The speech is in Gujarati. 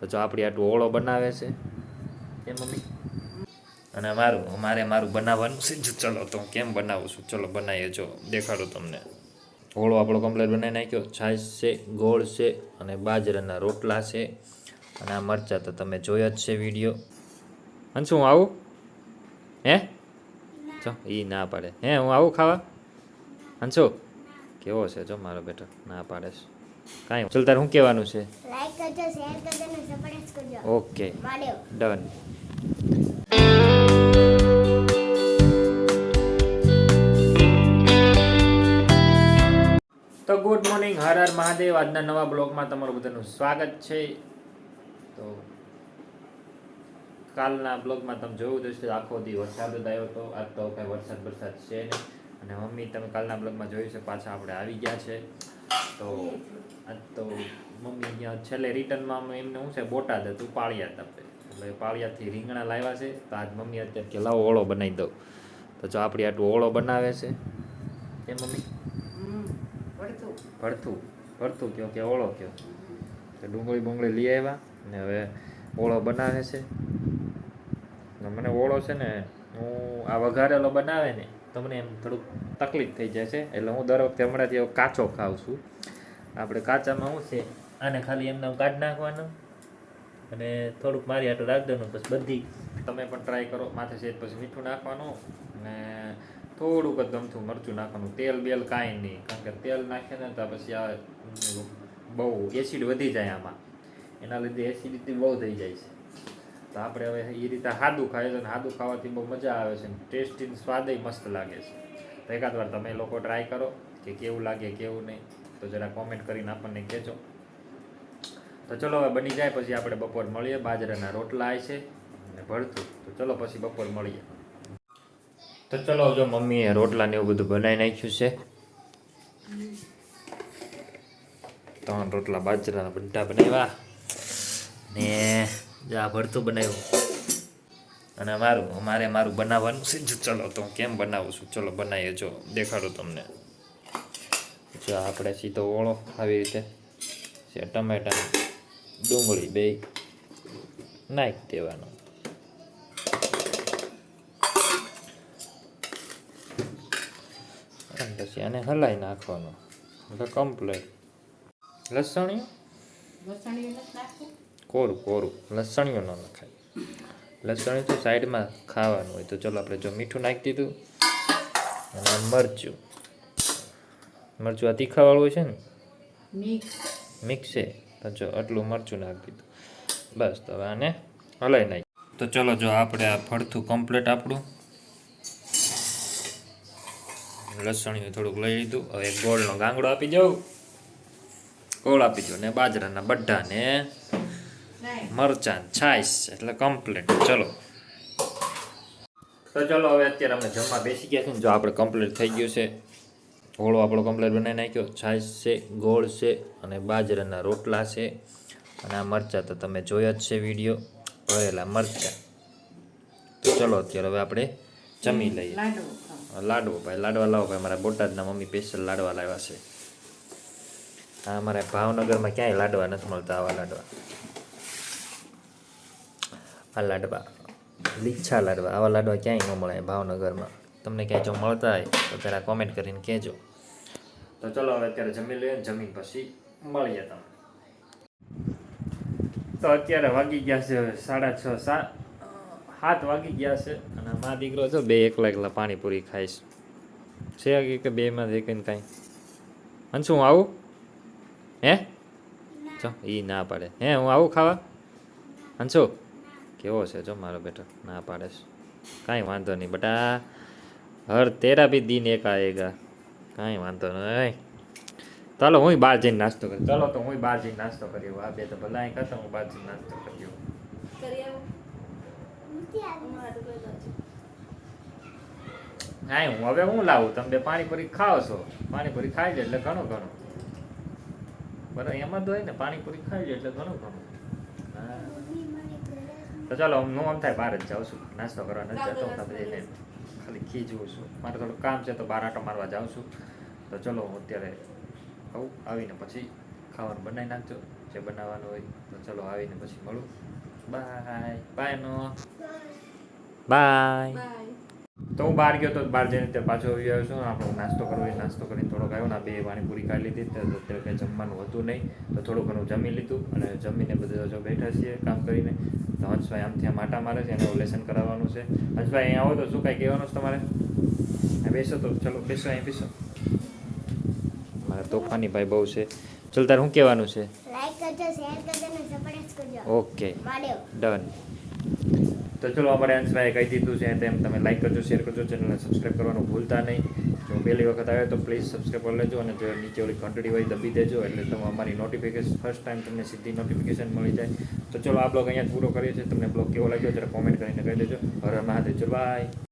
તો જો આપણી આટલું ઓળો બનાવે છે. એ મમ્મી? અને મારું, મારે મારું બનાવવાનું છે. જો ચલો તો કેમ બનાવું છું? ચલો બનાવીએ, જો દેખાડું તમને. ઓળો આપણો કમ્પ્લેટ બનાવી નાખ્યો. છાશ છે, ગોળ છે અને બાજરાના રોટલા છે. અને આ મરચાં તો તમે જોયા જ છે વીડિયો અને શું, હું આવું? હે? જો એ ના પાડે. હે, હું આવું ખાવા? હંસો કેવો છે? જો, મારો બેટો, ના પાડે છે. કાંઈ સુલતાન શું કહેવાનું છે? લાઈક કરજો શેર કરજો અને સબસ્ક્રાઇબ કરજો. ઓકે. ડન તો ગુડ મોર્નિંગ હર હર મહાદેવ. આજના નવા બ્લોગમાં તમારું બધાનું સ્વાગત છે. તો કાલના બ્લોગમાં તમે જોયું જ આખો દી વરસાદ જ આવ્યો હતો આજ તો કાંઈ વરસાદ વરસાદ છે નહીં. અને મમ્મી તમે કાલના બ્લોગમાં જોયું છે પાછા આપણે આવી ગયા છે. તો આજ તો મમ્મી છેલ્લે રિટર્નમાં એમને શું છે બોટાદ હતું પાળિયા તપે. એટલે પાળિયાથી રીંગણા લાવ્યા છે તો આજ મમ્મી અત્યારે કે લાવો ઓળો બનાવી દઉં. તો જો આપણી આટલું ઓળો બનાવે છે. એ મમ્મી? ભરથું. ભરથું. કયો કે ઓળો કયો? તો ડુંગળી બુંગળી લઈ આવ્યા ને હવે ઓળો બનાવે છે. મને ઓળો છે ને હું આ વઘારેલો બનાવે ને તો મને એમ થોડુંક તકલીફ થઈ જાય છે એટલે હું દર વખતે હમણાંથી હવે કાચો ખાઉં છું. આપણે કાચામાં શું છે? આને ખાલી એમને કાઢી નાખવાનું અને થોડુંક મારી આટલું રાખ દેવાનું, પછી બધી તમે પણ ટ્રાય કરો. માથે છે પછી મીઠું નાખવાનું અને થોડુંક જ ગમતું મરચું નાખવાનું. તેલ બેલ કાંઈ નહીં. કારણ કે તેલ નાખે ને તો પછી આ બહુ એસિડ વધી જાય આમાં. એના લીધે એસિડિટી બહુ થઈ જાય છે. તો આપણે હવે એ રીતે સાદું ખાઈએ છીએ અને સાદું ખાવાથી બહુ મજા આવે છે ટેસ્ટી સ્વાદય મસ્ત લાગે છે. તો એકાદ વાર તમે લોકો ટ્રાય કરો કે કેવું લાગે, કેવું નહીં, તો જરા કોમેન્ટ કરીને આપણને કહેજો. તો ચલો હવે બની જાય, પછી આપણે બપોર મળીએ. બાજરાના રોટલા આવે છે અને ભરતું. તો ચલો પછી બપોર મળીએ. તો ચલો જો મમ્મીએ રોટલા ને એવું બધું બનાવી નાખ્યું છે. ત્રણ રોટલા બાજરાના બધા બનાવ્યા. ને જા ભરતું બનાવ્યું. અને મારું, અમારે મારું બનાવવાનું છે. જો ચલો તો હું કેમ બનાવું છું? ચલો બનાવીએ, જો દેખાડું તમને. જો આપણે સીધો ઓળો આવી રીતે છે ટમેટા ડુંગળી બે નાખી દેવાનું. પછી આને હલાવી નાખવાનું. એટલે કમ્પ્લેટ લસણિયું? કોરું કોરું. લસણિયું ન નખાય. લસણિયું તો સાઈડમાં ખાવાનું હોય. તો ચલો આપણે જો મીઠું નાખી દીધું અને મરચું. મરચું આ તીખાવાળું હોય છે ને? મિક્સ. છે. તો જો આટલું મરચું નાખી દીધું. બસ તો હવે આને હલાવી નાખી. તો ચલો જો આપણે આ ફળથું કમ્પ્લીટ આપણું. લસણિયું થોડુંક લઈ લીધું. હવે ગોળનો ગાંગડો આપી જાઉં ગોળ આપી દો ને બાજરાના બઢા ને મરચાં છાશ એટલે કમ્પ્લીટ ચલો. તો ચલો હવે અત્યારે અમે જમવા બેસી ગયા છે ને જો આપણે કમ્પ્લીટ થઈ ગયું છે. હોળો આપણો કમ્પ્લીટ બનાવી નાખ્યો. છાશ છે ગોળ છે અને બાજરાના રોટલા છે. અને આ મરચાં તો તમે જોયા જ છે વીડિયો. ભરેલા મરચાં. તો ચલો અત્યારે હવે આપણે જમી લઈએ. લાડવો ભાઈ લાડવા લાવો ભાઈ. મારા બોટાદના મમ્મી સ્પેશિયલ લાડવા લાવ્યા છે. હા અમારે ભાવનગરમાં ક્યાંય લાડવા નથી મળતા આવા લાડવા. આ લાડવા. લીચ્છા લાડવા. આવા લાડવા ક્યાંય ન મળે ભાવનગરમાં. તમને ક્યાંય જો મળતા હોય, તો જરા કોમેન્ટ કરીને કહેજો. તો ચલો હવે અત્યારે જમી લઈએ જમીન પછી મળીએ તમે તો અત્યારે વાગી ગયા છે સાડા છ સાત સાત વાગી ગયા છે. અને મા દીકરો છો બે એકલા એકલા પાણીપુરી ખાઈશ છે. કે બેમાંથી કંઈ કાંઈ? અને શું આવું? હે? ચો એ ના પાડે. હે, હું આવું ખાવા? હંસો કેવો છે જો મારો બેટા? ના પાડે છે. કાંઈ વાંધો નહીં બટા. હર તેરા બી દિન એક આવેગા કાંઈ વાંધો નહીં ચાલો હું બહાર જઈને નાસ્તો કરી ચાલો તો હું બહાર જઈને નાસ્તો કર્યો આ બે તો ભલા અહીં કરતા હું બહાર જઈને નાસ્તો કર્યો હા હું હવે હું લાવું? તમે બે પાણીપુરી ખાઓ છો. પાણીપુરી ખાઈ લે એટલે ઘણું ઘણું. બરાબર એમાં તો હોય ને પાણીપુરી ખાઈ લે એટલે ઘણું ઘણું. તો ચાલો હું આમ થાય બહાર જ જાઉં છું. નાસ્તો કરવા નથી જતો તમે જઈને ખાલી ખીજવું છું. મારે થોડું કામ છે તો બહાર આટો મારવા જાઉં છું. તો ચલો હું અત્યારે આવું. આવીને પછી ખાવાનું બનાવી નાખજો. જે બનાવવાનું હોય તો ચલો આવીને પછી મળું. બાય બાય નો બાય તો હું બહાર ગયો તો બહાર જઈને ત્યાં પાછો આવી આવ્યો છું. આપણો નાસ્તો કરવો નાસ્તો કરીને થોડોક આવ્યો ને બે પાણીપુરી ખાઈ લીધી. તો અત્યારે કંઈ જમવાનું હતું નહીં. તો થોડું ઘણું જમી લીધું અને જમીને બધા જો બેઠા છીએ કામ કરીને. તો હંસભાઈ આમથી આમ માટા મારે છે એને લેસન કરાવવાનું છે. હંસભાઈ અહીંયા આવો તો શું કાંઈ કહેવાનું છે તમારે? બેસો તો ચલો બેસો અહીં બેસો. મારા તોફાની ભાઈ બહુ છે. ચલ તારે શું કહેવાનું છે? ઓકે ડન તો ચલો અમારે અંશભાઈએ કહી દીધું છે તેમ તમે લાઈક કરજો શેર કરજો ચેનલને સબસ્ક્રાઈબ કરવાનું ભૂલતા નહીં. જો પહેલી વખત આવે તો પ્લીઝ સબસ્ક્રાઈબ કરી લેજો અને જો નીચે ઓલી ઘંટડી હોય દબી દેજો એટલે તમે અમારી નોટિફિકેશન ફર્સ્ટ ટાઈમ તમને સીધી નોટિફિકેશન મળી જાય. તો ચલો આ બ્લોગ અહીંયા પૂરો કરીએ છીએ. તમને બ્લોગ કેવો લાગ્યો જરા કોમેન્ટ કરીને કહી દેજો. હર મહાદેવ. ચલો બાય